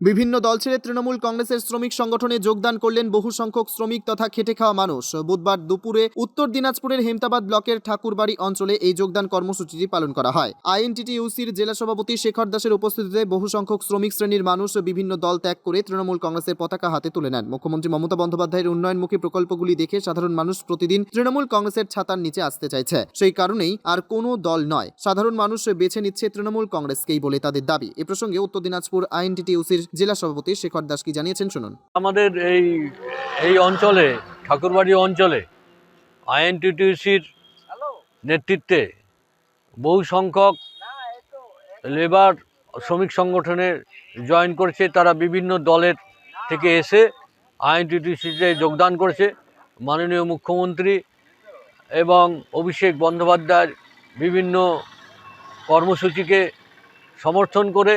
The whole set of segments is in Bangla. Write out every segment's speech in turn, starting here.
বিভিন্ন দল ছেড়ে তৃণমূল কংগ্রেসের শ্রমিক সংগঠনে যোগদান করলেন বহু সংখ্যক শ্রমিক তথা খেটে খাওয়া মানুষ। বুধবার দুপুরে উত্তর দিনাজপুরের হেমতাবাদ ব্লকের ঠাকুরবাড়ি অঞ্চলে এই যোগদান কর্মসূচিটি পালন করা হয়। আইএনটিটিইউসির জেলা সভাপতি শেখর দাসের উপস্থিতিতে বহু সংখ্যক শ্রমিক শ্রেণির মানুষ বিভিন্ন দল ত্যাগ করে তৃণমূল কংগ্রেসের পতাকা হাতে তুলে নেন। মুখ্যমন্ত্রী মমতা বন্দ্যোপাধ্যায়ের উন্নয়নমুখী প্রকল্পগুলি দেখে সাধারণ মানুষ প্রতিদিন তৃণমূল কংগ্রেসের ছাতার নিচে আসতে চাইছে। সেই কারণেই আর কোনো দল নয়, সাধারণ মানুষ বেছে নিচ্ছে তৃণমূল কংগ্রেসকেই বলে তাদের দাবি। এ প্রসঙ্গে উত্তর দিনাজপুর আইএনটিটিইউসির জেলা সভাপতি শেখর দাস কি জানিয়েছেন শুনুন। আমাদের এই এই অঞ্চলে ঠাকুরবাড়ি অঞ্চলে আইএনটিটিউসির নেতৃত্বে বহু সংখ্যক লেবার শ্রমিক সংগঠনে জয়েন করেছে তারা বিভিন্ন দলের থেকে এসে আইএনটিটিউসিতে যোগদান করেছে। মাননীয় মুখ্যমন্ত্রী এবং অভিষেক বন্দ্যোপাধ্যায়ের বিভিন্ন কর্মসূচিকে সমর্থন করে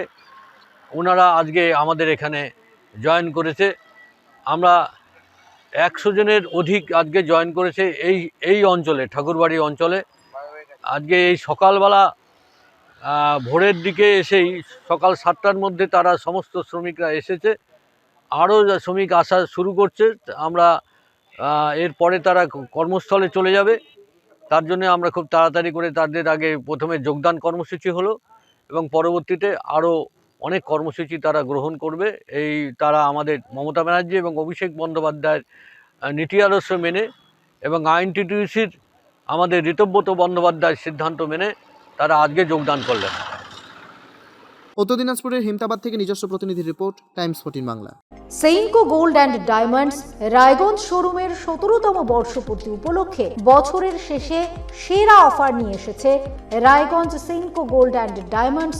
ওনারা আজকে আমাদের এখানে জয়েন করেছে। আমরা একশো জনের অধিক আজকে জয়েন করেছে এই এই অঞ্চলে, ঠাকুরবাড়ি অঞ্চলে। আজকে এই সকালবেলা ভোরের দিকে এসেই সকাল সাতটার মধ্যে তারা সমস্ত শ্রমিকরা এসেছে। আরও শ্রমিক আসা শুরু করছে, আমরা এরপরে তারা কর্মস্থলে চলে যাবে। তার জন্য আমরা খুব তাড়াতাড়ি করে তাদের আগে প্রথমে যোগদান কর্মসূচি হলো এবং পরবর্তীতে আরও অনেক কর্মসূচি তারা গ্রহণ করবে। এই তারা আমাদের মমতা ব্যানার্জি এবং অভিষেক বন্দ্যোপাধ্যায়ের নীতি আদর্শ মেনে এবং আইনটিটিউসির আমাদের ঋতব্রত বন্দ্যোপাধ্যায়ের সিদ্ধান্ত মেনে তারা আজকে যোগদান করলেন। উত্তর দিনাজপুরের হেমতাবাদ থেকে নিজস্ব প্রতিনিধি report Times fourteen Bangla. Senco gold and diamonds Raiganj শোরুমের সতেরোতম বর্ষপূর্তি উপলক্ষে বছরের শেষে সেরা অফার নিয়ে এসেছে Raiganj Senco gold and diamonds